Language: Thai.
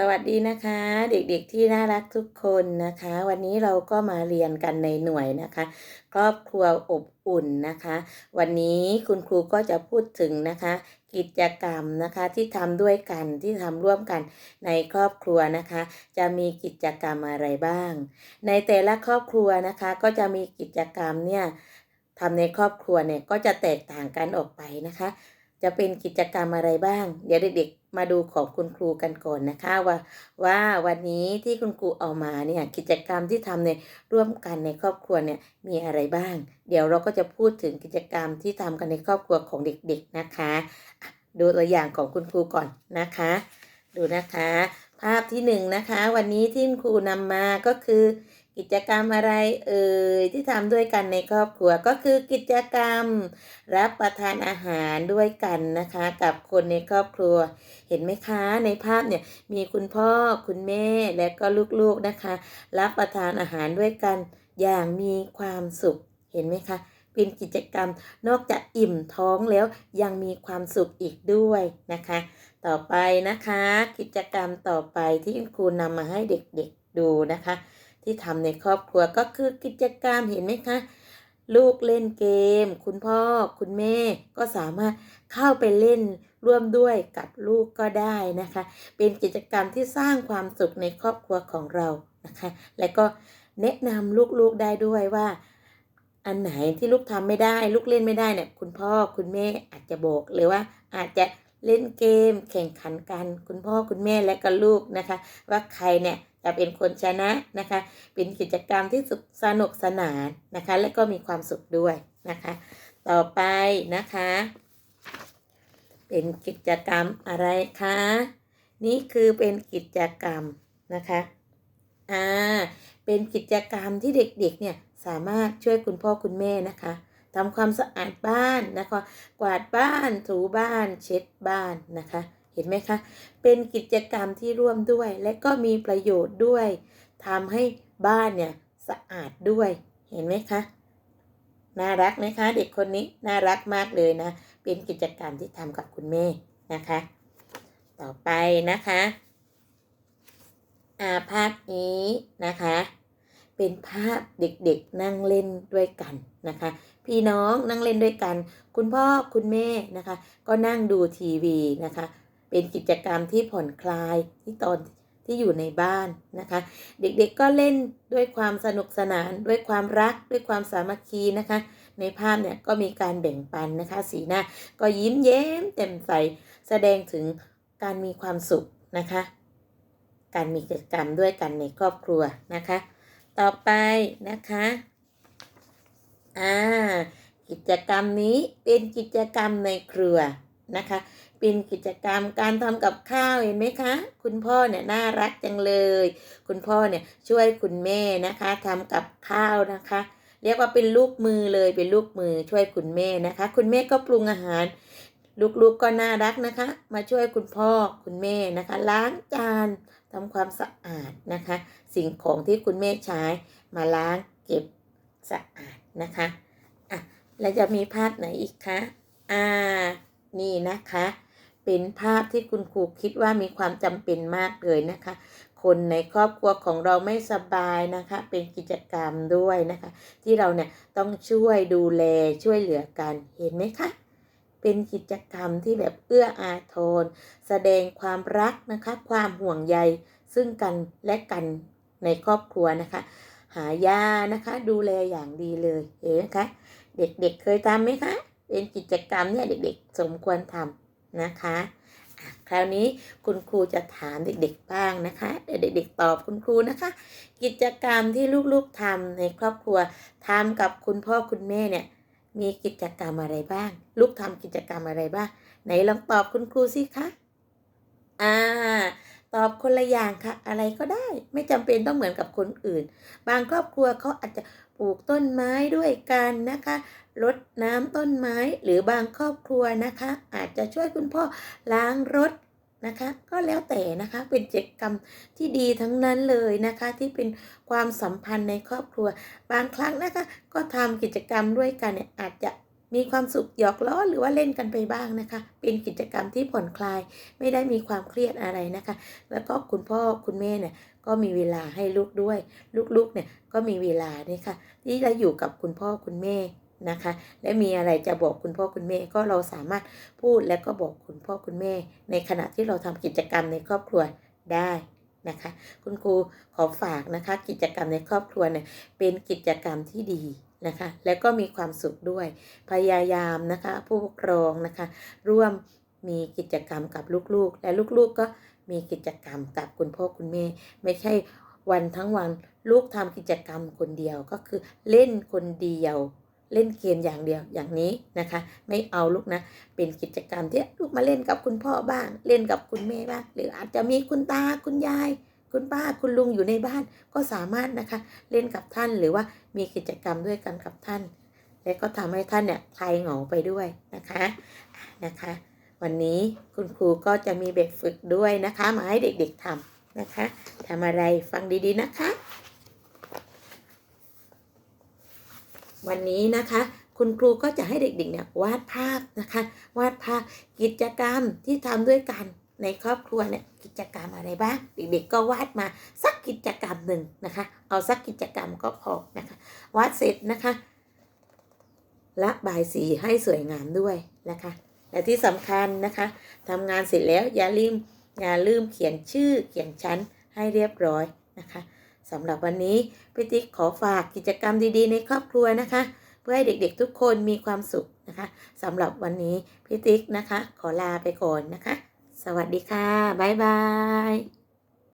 สวัสดีนะคะ เด็กๆที่น่ารักทุกคนนะคะ วันนี้เราก็มาเรียนกันในหน่วยนะคะ ครอบครัวอบอุ่นนะคะ วันนี้คุณครูก็จะพูดถึงนะคะ กิจกรรมนะคะที่ทำด้วยกันที่ทำร่วมกันในครอบครัวนะคะ จะมีกิจกรรมอะไรบ้าง ในแต่ละครอบครัวนะคะก็จะมีกิจกรรมเนี่ยทำในครอบครัวเนี่ยก็จะแตกต่างกันออกไปนะคะ จะเป็นกิจกรรมอะไรบ้าง เดี๋ยวเด็กๆ มาดูของคุณครูกันก่อนนะคะว่าว่าวันนี้ที่คุณครูเอามาเนี่ยกิจกรรมที่ทำในร่วมกันในครอบครัวเนี่ยมีอะไรบ้าง เดี๋ยวเราก็จะพูดถึงกิจกรรมที่ทำกันในครอบครัวของเด็กๆนะคะอะดูตัวอย่างของคุณครูก่อนนะคะ ดูนะคะ ภาพที่หนึ่งนะคะ วันนี้ที่คุณครูนำมาก็คือ กิจกรรมอะไรเอ่ยที่ทำด้วยกันในครอบครัวก็คือกิจกรรม รับประทานอาหารด้วยกันนะคะ กับคนในครอบครัว เห็นไหมคะในภาพเนี่ยมีคุณพ่อคุณแม่และก็ลูกๆนะคะ รับประทานอาหารด้วยกันอย่างมีความสุขเห็นไหมคะเป็นกิจกรรมนอกจากอิ่มท้องแล้วยังมีความสุขอีกด้วยนะคะ ต่อไปนะคะ กิจกรรมต่อไปที่คุณครูนำมาให้เด็กๆดูนะคะ ที่ทำในครอบครัวก็คือกิจกรรมเห็นไหมคะ ลูกเล่นเกม คุณพ่อ คุณแม่ก็สามารถเข้าไปเล่นร่วมด้วยกับลูกก็ได้นะคะ เป็นกิจกรรมที่สร้างความสุขในครอบครัวของเรานะคะ และก็แนะนำลูกๆได้ด้วยว่าอันไหนที่ลูกทำไม่ได้ ลูกเล่นไม่ได้เนี่ยคุณพ่อคุณแม่อาจจะบอกหรือว่าอาจจะเล่นเกม แข่งขันกัน คุณพ่อคุณแม่และก็ลูกนะคะ ว่าใครเนี่ย จะเป็นคนชนะนะคะ เป็นกิจกรรมที่สนุกสนานนะคะ และก็มีความสุขด้วยนะคะ ต่อไปนะคะ เป็นกิจกรรมอะไรคะ นี่คือเป็นกิจกรรมนะคะอ่าเป็นกิจกรรมที่เด็กๆเนี่ยสามารถช่วยคุณพ่อคุณแม่นะคะทำความสะอาดบ้านนะคะ กวาดบ้านถูบ้านเช็ดบ้านนะคะ เห็นไหมคะ เป็นกิจกรรมที่ร่วมด้วย และก็มีประโยชน์ด้วยทำให้บ้านเนี่ยสะอาดด้วย เห็นไหมคะ น่ารักไหมคะ เด็กคนนี้น่ารักมากเลยนะ เป็นกิจกรรมที่ทำกับคุณแม่นะคะ ต่อไปนะคะอาภาพนี้นะคะ เป็นภาพเด็กๆนั่งเล่นด้วยกันนะคะ พี่น้องนั่งเล่นด้วยกัน คุณพ่อคุณแม่นะคะ ก็นั่งดูทีวีนะคะ เป็นกิจกรรมที่ผ่อนคลายที่ตอนที่อยู่ในบ้านนะคะ เด็กๆก็เล่นด้วยความสนุกสนานด้วยความรักด้วยความสามัคคีนะคะ ในภาพเนี่ยก็มีการแบ่งปันนะคะ สีหน้าก็ยิ้มแย้มแจ่มใสแสดงถึงการมีความสุขนะคะ การมีกิจกรรมด้วยกันในครอบครัวนะคะ ต่อไปนะคะอ่ากิจกรรมนี้เป็นกิจกรรมในครัว นะคะ เป็นกิจกรรมการทำกับข้าวเห็นไหมคะ คุณพ่อเนี่ยน่ารักจังเลย คุณพ่อเนี่ยช่วยคุณแม่นะคะทำกับข้าวนะคะ เรียกว่าเป็นลูกมือเลยเป็นลูกมือช่วยคุณแม่นะคะ คุณแม่ก็ปรุงอาหารลูกๆกก็น่ารักนะคะ มาช่วยคุณพ่อคุณแม่นะคะ ล้างจานทำความสะอาดนะคะ สิ่งของที่คุณแม่ใช้มาล้างเก็บสะอาดนะคะอะแล้วจะมีภาพไหนอีกคะอ่า นี่นะคะ เป็นภาพที่คุณครูคิดว่ามีความจำเป็นมากเลยนะคะ คนในครอบครัวของเราไม่สบายนะคะ เป็นกิจกรรมด้วยนะคะ ที่เราเนี่ยต้องช่วยดูแลช่วยเหลือกันเห็นไหมคะเป็นกิจกรรมที่แบบเอื้ออาทร แสดงความรักนะคะ ความห่วงใยซึ่งกันและกันในครอบครัวนะคะ หายานะคะ ดูแลอย่างดีเลยเห็นไหมคะ เด็กๆเเคยทำไหมคะ เป็นกิจกรรมเนี่ยเด็กๆ สมควรทำนะคะคราวนี้คุณครูจะถามเด็กๆบ้างนะคะเดี๋ยวเด็กๆตอบคุณครูนะคะ กิจกรรมที่ลูกๆทำในครอบครัวทำกับคุณพ่อคุณแม่เนี่ยมีกิจกรรมอะไรบ้าง ลูกทำกิจกรรมอะไรบ้าง ไหนลองตอบคุณครูสิคะอ่าตอบคนละอย่างค่ะ อะไรก็ได้ ไม่จำเป็นต้องเหมือนกับคนอื่น บางครอบครัวเขาอาจจะ ปลูกต้นไม้ด้วยกันนะคะรดน้ำต้นไม้หรือบางครอบครัวนะคะ อาจจะช่วยคุณพ่อล้างรถนะคะ ก็แล้วแต่นะคะเป็นกิจกรรมที่ดีทั้งนั้นเลยนะคะ ที่เป็นความสัมพันธ์ในครอบครัว บางครั้งนะคะ ก็ทำกิจกรรมด้วยกันเนี่ยอาจจะมีความสุขหยอกล้อหรือว่าเล่นกันไปบ้างนะคะ เป็นกิจกรรมที่ผ่อนคลายไม่ได้มีความเครียดอะไรนะคะ แล้วก็คุณพ่อคุณแม่เนี่ย ก็มีเวลาให้ลูกด้วย ลูกๆเนี่ยก็มีเวลานี่ค่ะ ที่จะอยู่กับคุณพ่อคุณแม่นะคะ และมีอะไรจะบอกคุณพ่อคุณแม่ก็เราสามารถพูดและก็บอกคุณพ่อคุณแม่ ในขณะที่เราทำกิจกรรมในครอบครัวได้นะคะ คุณครูขอฝากนะคะ กิจกรรมในครอบครัวเนี่ยเป็นกิจกรรมที่ดีนะคะ และก็มีความสุขด้วย พยายามนะคะ ผู้ปกครองนะคะ ร่วมมีกิจกรรมกับลูกๆ และลูกๆก็ มีกิจกรรมกับคุณพ่อคุณแม่ ไม่ใช่วันทั้งวันลูกทำกิจกรรมคนเดียวก็คือเล่นคนเดียวเล่นเกมอย่างเดียวอย่างนี้นะคะ ไม่เอาลูกนะ เป็นกิจกรรมที่ลูกมาเล่นกับคุณพ่อบ้าง เล่นกับคุณแม่บ้าง หรืออาจจะมีคุณตาคุณยาย คุณป้าคุณลุงอยู่ในบ้าน ก็สามารถนะคะ เล่นกับท่านหรือว่ามีกิจกรรมด้วยกันกับท่าน และก็ทำให้ท่านเนี่ยคลายเหงาไปด้วยนะคะนะคะ วันนี้คุณครูก็จะมีแบบฝึกด้วยนะคะ มาให้เด็กๆทำนะคะทำอะไรฟังดีๆนะคะ วันนี้นะคะคุณครูก็จะให้เด็กๆเนี่ยวาดภาพนะคะ วาดภาพกิจกรรมที่ทำด้วยกันในครอบครัวเนี่ยกิจกรรมอะไรบ้างเด็กๆก็วาดมาสักกิจกรรมหนึ่งนะคะ เอาสักกิจกรรมก็พอนะคะวาดเสร็จนะคะละบายสีให้สวยงามด้วยนะคะ แต่ที่สำคัญนะคะทำงานเสร็จแล้วอย่าลืมอย่าลืมเขียนชื่อเขียนชั้นให้เรียบร้อยนะคะสำหรับวันนี้พี่ติ๊กขอฝากกิจกรรมดีๆ ในครอบครัวนะคะ เพื่อให้เด็กๆทุกคนมีความสุขนะคะสำหรับวันนี้พี่ติ๊กนะคะ ขอลาไปก่อนนะคะ สวัสดีค่ะ บ๊ายบาย